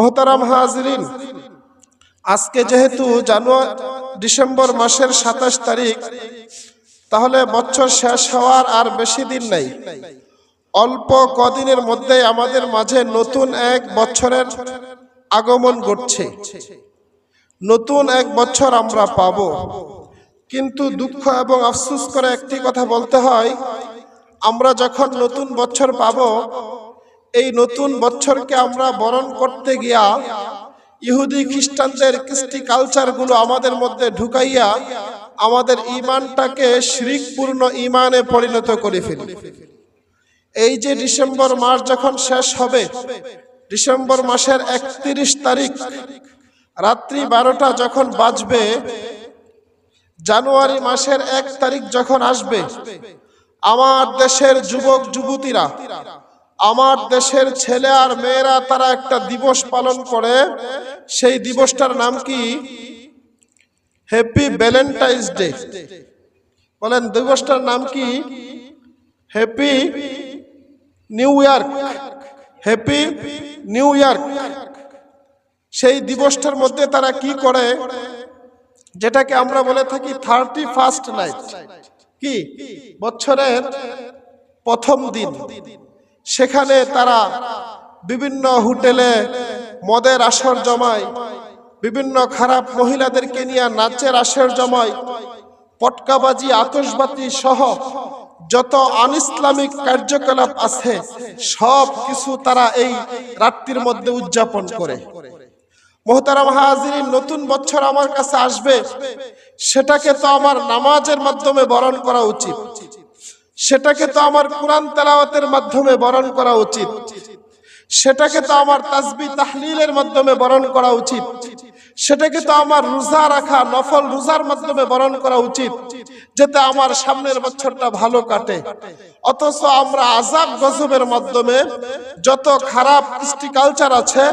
মোহতারাম হাজরিন, আজকে যেহেতু জানুয়ারি ডিসেম্বর মাসের সাতাশ তারিখ, তাহলে বছর শেষ হওয়ার আর বেশি দিন নাই। অল্প কদিনের মধ্যে আমাদের মাঝে নতুন এক বছরের আগমন ঘটছে। নতুন এক বছর আমরা পাব। কিন্তু দুঃখ এবং আফসোস করে একটি কথা বলতে হয়, আমরা যখন নতুন বছর পাব এই নতুন বছরকে আমরা বরণ করতে গিয়া ইহুদি খ্রিস্টানদের কৃষ্টি কালচারগুলো আমাদের মধ্যে ঢুকাইয়া আমাদের ইমানটাকে শিরিকপূর্ণ ইমানে পরিণত করে ফেলি। এই যে ডিসেম্বর মাস যখন শেষ হবে, ডিসেম্বর মাসের একত্রিশ তারিখ, রাত্রি বারোটা যখন বাজবে, জানুয়ারি মাসের এক তারিখ যখন আসবে, আমার দেশের যুবক যুবতীরা আমার দেশের ছেলে আর মেয়েরা, তারা একটা দিবস পালন করে। সেই দিবসটার নাম কি? হ্যাপি ভ্যালেন্টাইন্স ডে বলেন, দিবসটার নাম কি? Happy new year happy new year সেই দিবসটার মধ্যে তারা কি করে? যেটাকে আমরা বলে থাকি থার্টি ফার্স্ট নাইট কি? বছরের প্রথম দিন। সেখানে তারা বিভিন্ন হোটেলে মদের আসর জমায়, বিভিন্ন খারাপ মহিলাদেরকে নিয়ে নাচের আসর জমায়, পটকাবাজি আতসবাতি সহ যত আন ইসলামিক কার্যকলাপ আছে, সব কিছু তারা এই রাত্রির মধ্যে উদযাপন করে। মোহতারাম হাজিরিন, নতুন বছর আমার কাছে আসবে, সেটাকে তো আমার নামাজের মাধ্যমে বরণ করা উচিত। সেটাকে তো আমার কোরআন তেলাওয়াতের মাধ্যমে বরণ করা উচিত। সেটাকে তো আমার তাসবি তাহলিলের মাধ্যমে বরণ করা উচিত। সেটাকে তো আমার রোজা রাখা, নফল রোজার মাধ্যমে বরণ করা উচিত, যাতে আমার সামনের বছরটা ভালো কাটে। অথচ আমরা আজাব গজবের মাধ্যমে যত খারাপ কালচার আছে,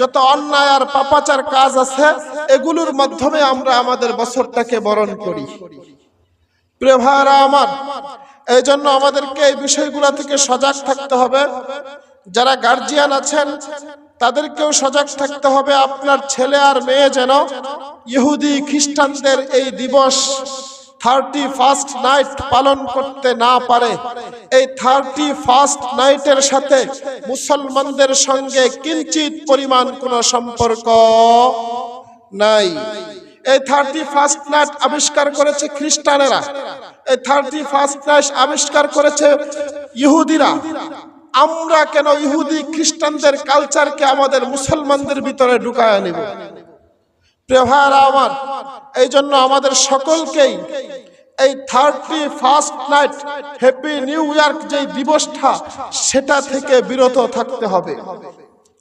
যত অন্যায় আর পাপাচার কাজ আছে, এগুলোর মাধ্যমে আমরা আমাদের বছরটাকে বরণ করি। প্রিয় ভাইরা আমার এই জন্য আমাদেরকে এই বিষয়গুলো থেকে সজাগ থাকতে হবে। যারা গার্জিয়ান আছেন, তাদেরকেও সজাগ থাকতে হবে আপনার ছেলে আর মেয়ে যেন ইহুদি খ্রিস্টানদের এই দিবস থার্টি ফার্স্ট নাইট পালন করতে না পারে। এই থার্টি ফার্স্ট নাইটের সাথে মুসলমানদের সঙ্গে কিঞ্চিত পরিমাণ কোনো সম্পর্ক নাই। এই থার্টি ফার্স্ট নাইট আবিষ্কার করেছে খ্রিস্টানেরা। এই থার্টি ফার্স্ট নাইট আবিষ্কার করেছে ইহুদিরা। আমরা কেন ইহুদি খ্রিস্টানদের কালচারকে আমাদের মুসলমানদের ভিতরে ঢুকায় নিব প্রিয় ভাইয়ারা আমার এই জন্য আমাদের সকলকেই এই thirty first night happy new year যে দিবসটা, সেটা থেকে বিরত থাকতে হবে।